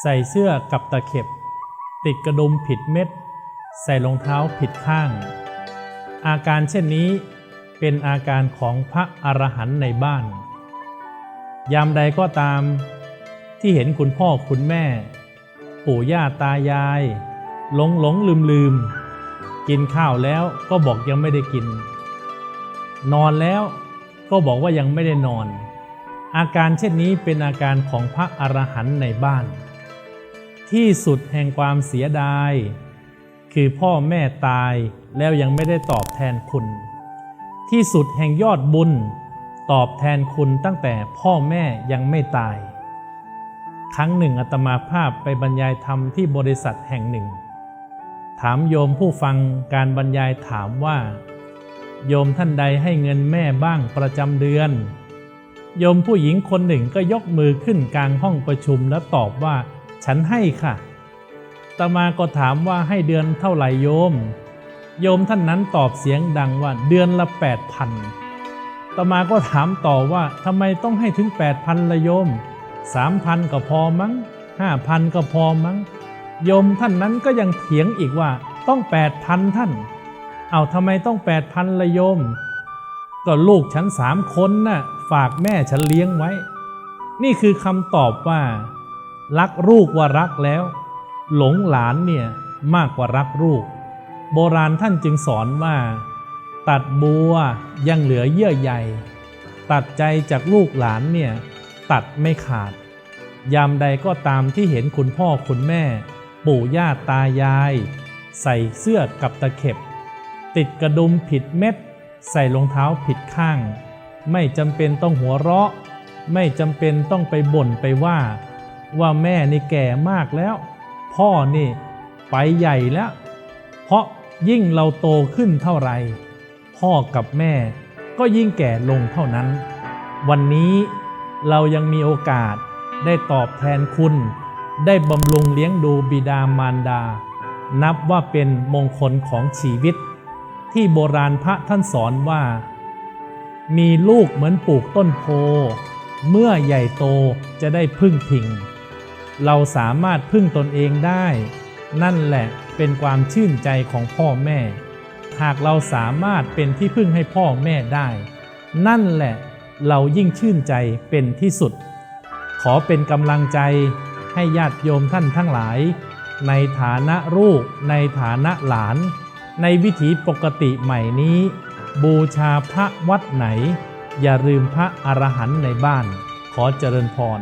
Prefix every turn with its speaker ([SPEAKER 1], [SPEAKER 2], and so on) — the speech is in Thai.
[SPEAKER 1] ใส่เสื้อกับตะเข็บ ติดกระดุมผิดเม็ด ใส่รองเท้าผิดข้าง อาการเช่นนี้เป็นอาการของพระอรหันต์ในบ้าน ยามใดก็ตาม ที่เห็นคุณพ่อคุณแม่ ปู่ย่าตายาย หลงหลงลืมลืมกินข้าวแล้วก็บอกยังไม่ได้กิน นอนแล้วก็บอกว่ายังไม่ได้นอน อาการเช่นนี้เป็นอาการของพระอรหันต์ในบ้าน ที่สุดแห่งความเสียดาย คือพ่อแม่ตายแล้วยังไม่ได้ตอบแทนคุณ ที่สุดแห่งยอดบุญ ตอบแทนคุณตั้งแต่พ่อแม่ยังไม่ตาย ครั้งหนึ่งอาตมาภาพไปบรรยายธรรมที่บริษัทแห่งหนึ่ง ถามโยมผู้ฟังการบรรยายถามว่า โยมท่านใดให้เงินแม่บ้างประจำเดือน โยมผู้หญิงคนหนึ่งก็ยกมือขึ้นกลางห้องประชุมแล้วตอบว่า ฉันให้ค่ะตมาก็ถามว่าให้เดือนเท่าไหร่โยม โยมท่านนั้นตอบเสียงดังว่าเดือนละแปดพันตมาก็ถามต่อว่าทำไมต้องให้ถึงแปดพันละโยมสามพันก็พอมั้งห้าพันก็พอมั้ง โยมท่านนั้นก็ยังเถียงอีกว่าต้องแปดพันท่าน เอาทำไมต้องแปดพันละโยม ก็ลูกฉันสามคนน่ะฝากแม่ฉันเลี้ยงไว้ นี่คือคำตอบว่า รักลูกว่ารักแล้ว หลงหลานเนี่ยมากกว่ารักลูก โบราณท่านจึงสอนว่า ตัดบัวยังเหลือเยื่อใยตัดใจจากลูกหลานเนี่ยตัดไม่ขาด ยามใดก็ตามที่เห็นคุณพ่อคุณแม่ ปู่ย่าตายาย ใส่เสื้อกับตะเข็บ ติดกระดุมผิดเม็ด ใส่รองเท้าผิดข้าง ไม่จำเป็นต้องหัวเราะ ไม่จำเป็นต้องไปบ่นไปว่า ว่าแม่นี่แก่มากแล้ว พ่อนี่ไปใหญ่แล้ว เพราะยิ่งเราโตขึ้นเท่าไหรพ่อกับแม่ก็ยิ่งแก่ลงเท่านั้น วันนี้เรายังมีโอกาสได้ตอบแทนคุณ ได้บำรุงเลี้ยงดูบิดามารดา นับว่าเป็นมงคลของชีวิต ที่โบราณพระท่านสอนว่า มีลูกเหมือนปลูกต้นโพ เมื่อใหญ่โตจะได้พึ่งพิง เราสามารถพึ่งตนเองได้ นั่นแหละเป็นความชื่นใจของพ่อแม่ หากเราสามารถเป็นที่พึ่งให้พ่อแม่ได้ นั่นแหละเรายิ่งชื่นใจเป็นที่สุด ขอเป็นกำลังใจให้ญาติโยมท่านทั้งหลาย ในฐานะลูกในฐานะหลาน ในวิถีปกติใหม่นี้ บูชาพระวัดไหน อย่าลืมพระอรหันต์ในบ้าน ขอเจริญพร